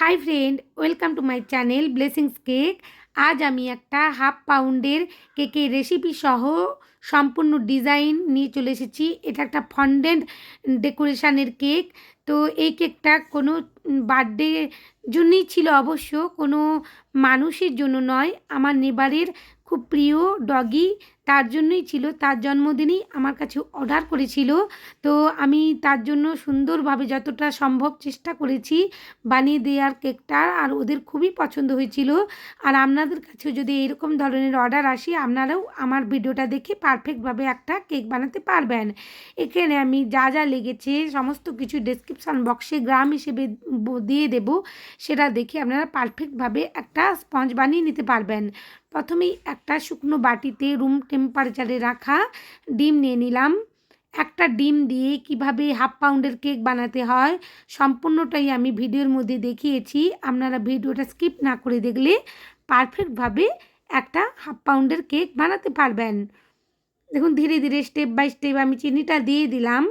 Hi friend welcome to my channel blessings cake আজ আমি একটা হাফ পাউন্ডের কেকের রেসিপি সহ সম্পূর্ণ ডিজাইন নিয়ে চলে এসেছি। এটা একটা ফন্ডেন্ট ডেকোরেশনের কেক তো এই কেকটা কোনো বার্থডে জন্যই ছিল অবশ্য, কোনো মানুষের জন্য নয়। আমার নেবারের খুব প্রিয় ডগি তার জন্যই ছিল, তার জন্মদিনেই আমার কাছে অর্ডার করেছিল। তো আমি তার জন্য সুন্দরভাবে যতটা সম্ভব চেষ্টা করেছি বানিয়ে দেওয়ার কেকটা, আর ওদের খুবই পছন্দ হয়েছিল। আর আপনাদের কাছেও যদি এরকম ধরনের অর্ডার আসে, আপনারাও আমার ভিডিওটা দেখে পারফেক্টভাবে একটা কেক বানাতে পারবেন। এখানে আমি যা যা লেগেছে, সমস্ত কিছু ডেসক্রিপশান বক্সে গ্রাম হিসেবে দিয়ে দেব, সেটা দেখে আপনারা পারফেক্টভাবে একটা স্পঞ্জ বানিয়ে নিতে পারবেন। প্রথমেই একটা শুকনো বাটিতে রুম টেম্পারেচারে রাখা, ডিম নিয়ে নিলাম। একটা ডিম দিয়ে কীভাবে হাফ পাউন্ডের কেক বানাতে হয়, সম্পূর্ণটাই আমি ভিডিওর মধ্যে দেখিয়েছি। আপনারা ভিডিওটা স্কিপ না করে দেখলে পারফেক্টভাবে একটা হাফ পাউন্ডের কেক বানাতে পারবেন। দেখুন, ধীরে ধীরে স্টেপ বাই স্টেপ আমি চিনিটা দিয়ে দিলাম।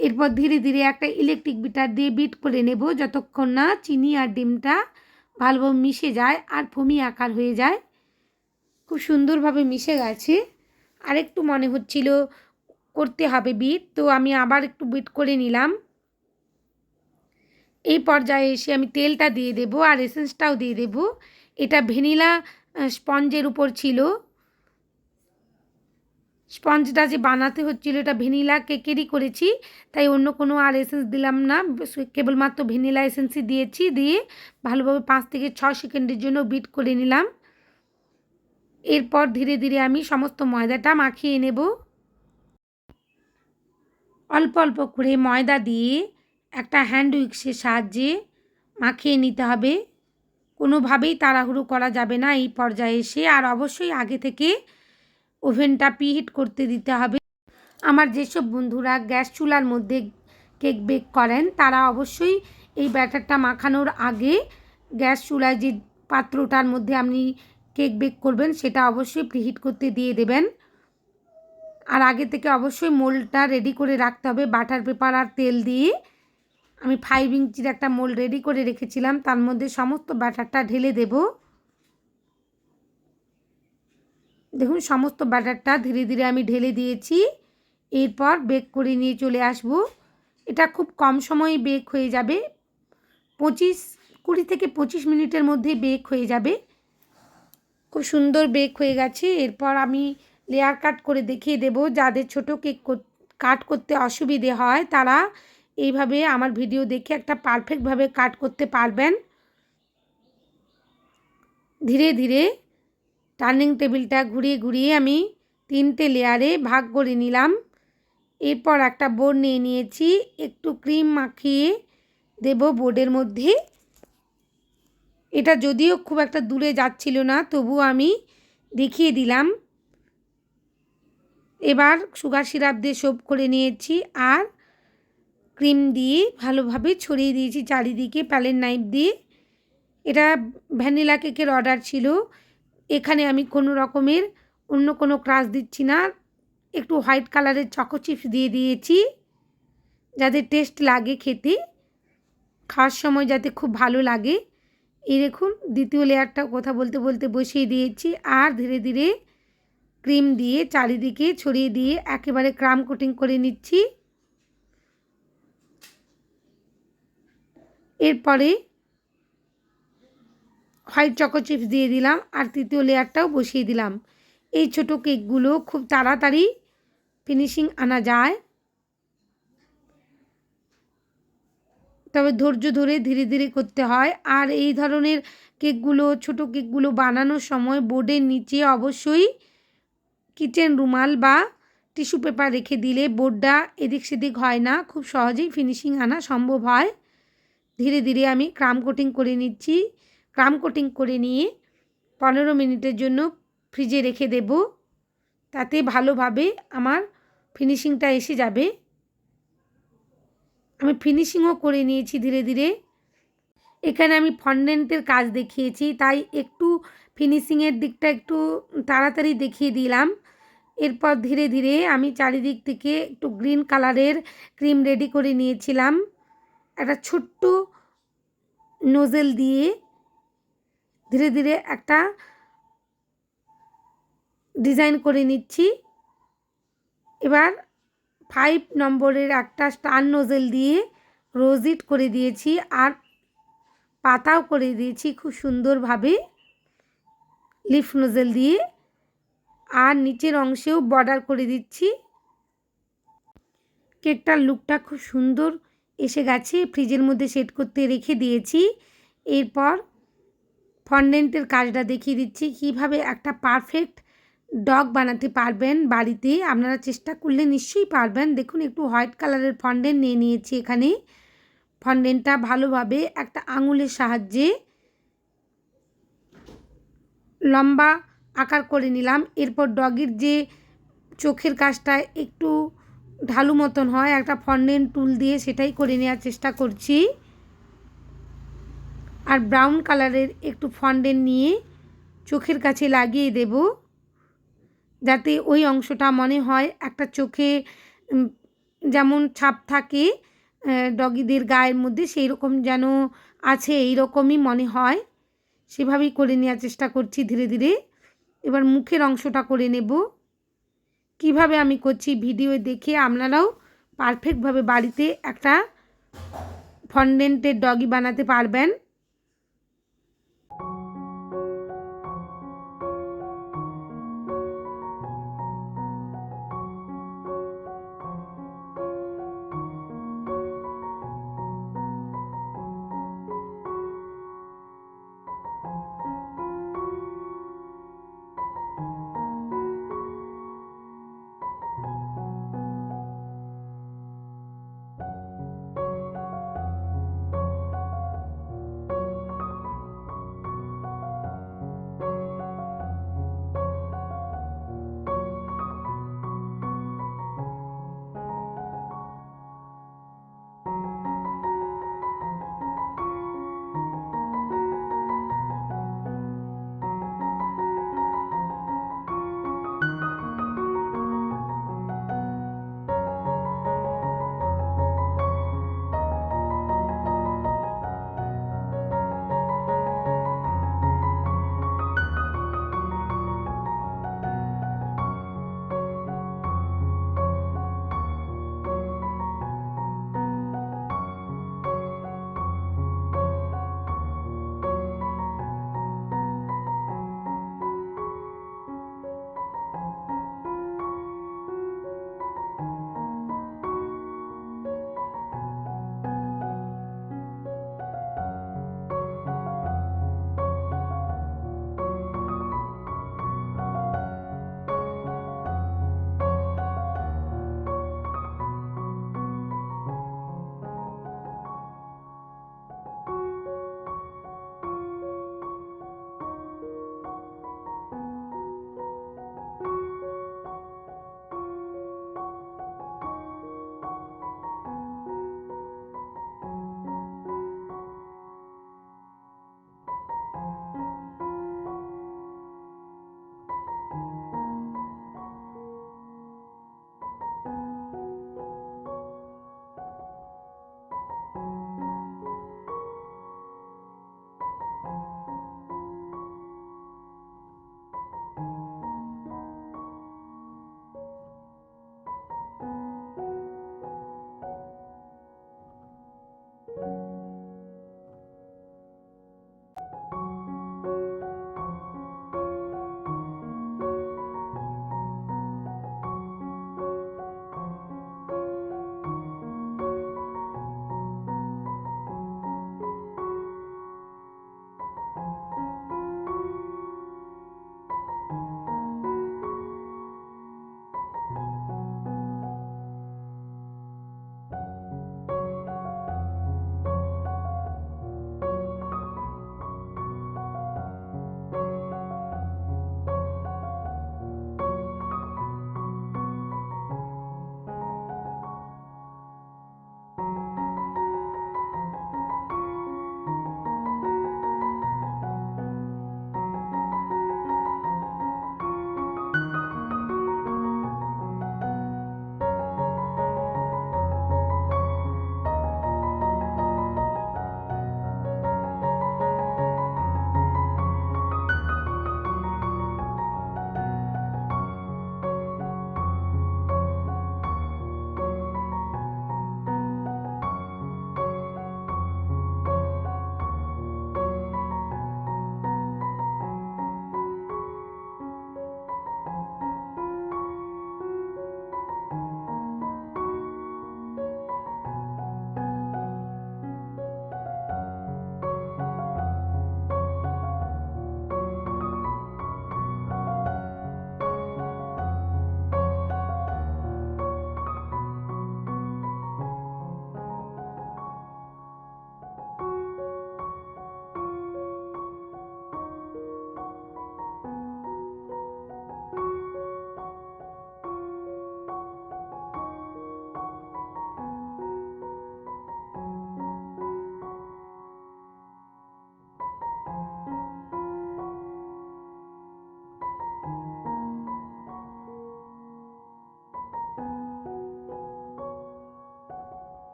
এরপর ধীরে ধীরে একটা ইলেকট্রিক বিটার দিয়ে বিট করে নেব। যতক্ষণ না চিনি আর ডিমটা ভালোভাবে মিশে যায় আর ফমি আকার হয়ে যায় খুব সুন্দরভাবে মিশে গেছে। আরেকটু মনে হচ্ছিল করতে হবে বিট তো আমি আবার একটু বিট করে নিলাম। এই পর্যায়ে এসে আমি তেলটা দিয়ে দেব আর এসেন্সটাও দিয়ে দেব। এটা ভ্যানিলা স্পঞ্জের উপর ছিল। স্পঞ্জটা যে বানাতে হচ্ছিল এটা ভ্যানিলা কেকেরই করেছি, তাই অন্য কোনো আর এসেন্স দিলাম না। কেবলমাত্র ভ্যানিলা এসেন্সই দিয়েছি, দিয়ে ভালোভাবে পাঁচ থেকে ছ সেকেন্ডের জন্য বিট করে নিলাম। এরপর ধীরে ধীরে আমি সমস্ত ময়দাটা মাখিয়ে নেব। অল্প অল্প করে ময়দা দিয়ে একটা হ্যান্ড উইক্সের সাহায্যে মাখিয়ে নিতে হবে। কোনোভাবেই তাড়াহুড়ো করা যাবে না এই পর্যায়ে এসে, আর অবশ্যই আগে থেকে ওভেনটা প্রিহিট করতে দিতে হবে। আমার যেসব বন্ধুরা গ্যাস চুলার মধ্যে কেক বেক করেন, তারা অবশ্যই এই ব্যাটারটা মাখানোর আগে গ্যাস চুলায় যে পাত্রটার মধ্যে আপনি কেক বেক করবেন, সেটা অবশ্যই প্রিহিট করতে দিয়ে দেবেন। আর আগে থেকে অবশ্যই মোলটা রেডি করে রাখতে হবে বাটার পেপার আর তেল দিয়ে। আমি ফাইভ ইঞ্চির একটা মোল রেডি করে রেখেছিলাম, তার মধ্যে সমস্ত ব্যাটারটা ঢেলে দেব। দেখুন, সমস্ত ব্যাটারটা ধীরে ধীরে আমি ঢেলে দিয়েছি। এরপর বেক করে নিয়ে চলে আসব। এটা খুব কম সময়ে বেক হয়ে যাবে। পঁচিশ, কুড়ি থেকে পঁচিশ মিনিটের মধ্যে বেক হয়ে যাবে। খুব সুন্দর বেক হয়ে গেছে। এরপর আমি লেয়ার কাট করে দেখিয়ে দেব। যাদের ছোটো কেক কাট করতে অসুবিধে হয়, তারা এইভাবে আমার ভিডিও দেখে একটা পারফেক্টভাবে কাট করতে পারবেন। ধীরে ধীরে টার্নিং টেবিলটা ঘুরিয়ে ঘুরিয়ে আমি তিনটে লেয়ারে ভাগ করে নিলাম। এরপর একটা বোর্ড নিয়ে নিয়েছি। একটু ক্রিম মাখিয়ে দেব বোর্ডের মধ্যে। এটা যদিও খুব একটা দূরে যাচ্ছিল না তবু আমি দেখিয়ে দিলাম। এবার সুগার সিরাপ দিয়ে সোপ করে নিয়েছি আর ক্রিম দিয়ে ভালোভাবে ছড়িয়ে দিয়েছি চারিদিকে প্যালেন নাইফ দিয়ে। এটা ভ্যানিলা কেকের অর্ডার ছিল। এখানে আমি কোনো রকমের অন্য কোনো ক্রাশ দিচ্ছি না, একটু হোয়াইট কালারের চকো চিপস দিয়ে দিয়েছি যাতে টেস্ট লাগে খেতে। খাওয়ার সময় যাতে খুব ভালো লাগে। এই দেখুন, দ্বিতীয় লেয়ারটাও কথা বলতে বলতে বসিয়ে দিয়েছি। আর ধীরে ধীরে ক্রিম দিয়ে চারিদিকে ছড়িয়ে দিয়ে একেবারে ক্রাম কোটিং করে নিচ্ছি। এরপরে হোয়াইট চকো চিপস দিয়ে দিলাম আর তৃতীয় লেয়ারটাও বসিয়ে দিলাম। এই ছোটো কেকগুলো খুব তাড়াতাড়ি ফিনিশিং আনা যায়। তবে ধৈর্য ধরে ধীরে ধীরে করতে হয়। আর এই ধরনের কেকগুলো, ছোট কেকগুলো বানানোর সময় বোর্ডের নিচে অবশ্যই কিচেন রুমাল বা টিস্যু পেপার রেখে দিলে বোর্ডটা এদিক সেদিক হয় না। খুব সহজেই ফিনিশিং আনা সম্ভব হয়। ধীরে ধীরে আমি ক্রাম কোটিং করে নিচ্ছি। ক্রাম কোটিং করে নিয়ে পনেরো মিনিটের জন্য ফ্রিজে রেখে দেব। তাতে ভালোভাবে আমার ফিনিশিংটা এসে যাবে। আমি ফিনিশিংও করে নিয়েছি ধীরে ধীরে। এখানে আমি ফন্ডেন্টের কাজ দেখিয়েছি, তাই একটু ফিনিশিংয়ের দিকটা একটু তাড়াতাড়ি দেখিয়ে দিলাম। এরপর ধীরে ধীরে আমি চারিদিক থেকে একটু গ্রিন কালারের ক্রিম রেডি করে নিয়েছিলাম। একটা ছোট্ট নোজেল দিয়ে ধীরে ধীরে একটা ডিজাইন করে নিচ্ছি। এবার ফাইভ নম্বরের একটা স্টার নোজেল দিয়ে রোজিট করে দিয়েছি আর পাতাও করে দিয়েছি খুব সুন্দরভাবে লিফ নোজেল দিয়ে। আর নিচের অংশেও বর্ডার করে দিচ্ছি। কেকটার লুকটা খুব সুন্দর এসে গেছে, ফ্রিজের মধ্যে সেট করতে রেখে দিয়েছি। এরপর ফন্ডেন্টের কাজটা দেখিয়ে দিচ্ছি, কীভাবে একটা পারফেক্ট ডগ বানাতে পারবেন বাড়িতে। আপনারা চেষ্টা করলে নিশ্চয়ই পারবেন। দেখুন, একটু হোয়াইট কালারের ফন্ডেন্ট নিয়ে নিয়েছি এখানে। ফন্ডেন্টটা ভালোভাবে একটা আঙুলের সাহায্যে লম্বা আকার করে নিলাম। এরপর ডগের যে চোখের কাজটা একটু ঢালু মতন হয়, একটা ফন্ডেন্ট টুল দিয়ে সেটাই করে নেওয়ার চেষ্টা করছি। আর ব্রাউন কালারের একটু ফন্ডেন্ট নিয়ে চোখের কাছে লাগিয়ে দেব। যাতে ওই অংশটা মনে হয় একটা চোখে যেমন ছাপ থাকে ডগিদের গায়ের মধ্যে সেই রকম যেন আছে এই রকমই মনে হয়। সেভাবেই করে নেওয়ার চেষ্টা করছি ধীরে ধীরে। এবার মুখের অংশটা করে নেব। কীভাবে আমি করছি ভিডিও দেখে আপনারাও পারফেক্টভাবে বাড়িতে একটা ফন্ডেন্টের ডগি বানাতে পারবেন।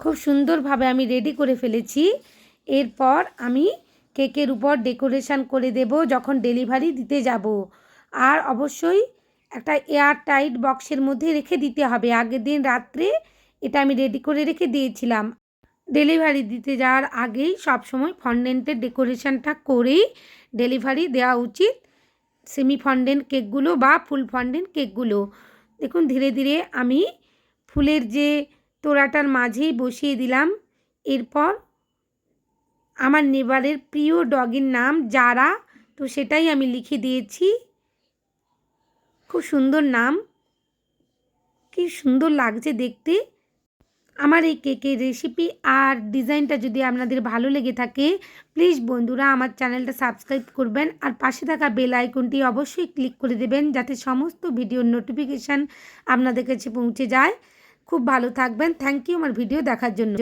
খুব সুন্দরভাবে আমি রেডি করে ফেলেছি। এরপর আমি কেকের উপর ডেকোরেশন করে দেব যখন ডেলিভারি দিতে যাব। আর অবশ্যই একটা এয়ার টাইট বক্সের মধ্যে রেখে দিতে হবে। আগের দিন রাত্রে এটা আমি রেডি করে রেখে দিয়েছিলাম। ডেলিভারি দিতে যাওয়ার আগেই সবসময় ফন্ডেন্টের ডেকোরেশনটা করেই ডেলিভারি দেওয়া উচিত। সেমি ফন্ডেন্ট কেকগুলো বা ফুল ফন্ডেন্ট কেকগুলো দেখুন, ধীরে ধীরে আমি ফুলের যে তোড়াটার মাঝেই বসিয়ে দিলাম। এরপর আমার নেবারের প্রিয় ডগের নাম যারা তো সেটাই আমি লিখে দিয়েছি। খুব সুন্দর নাম। কি সুন্দর লাগছে দেখতে। আমার এই কেকের রেসিপি আর ডিজাইনটা যদি আপনাদের ভালো লেগে থাকে প্লিজ বন্ধুরা আমার চ্যানেলটা সাবস্ক্রাইব করবেন আর পাশে থাকা বেল আইকনটি অবশ্যই ক্লিক করে দেবেন, যাতে সমস্ত ভিডিওর নোটিফিকেশান আপনাদের কাছে পৌঁছে যায়। খুব ভালো থাকবেন। থ্যাংক ইউ আমার ভিডিও দেখার জন্য।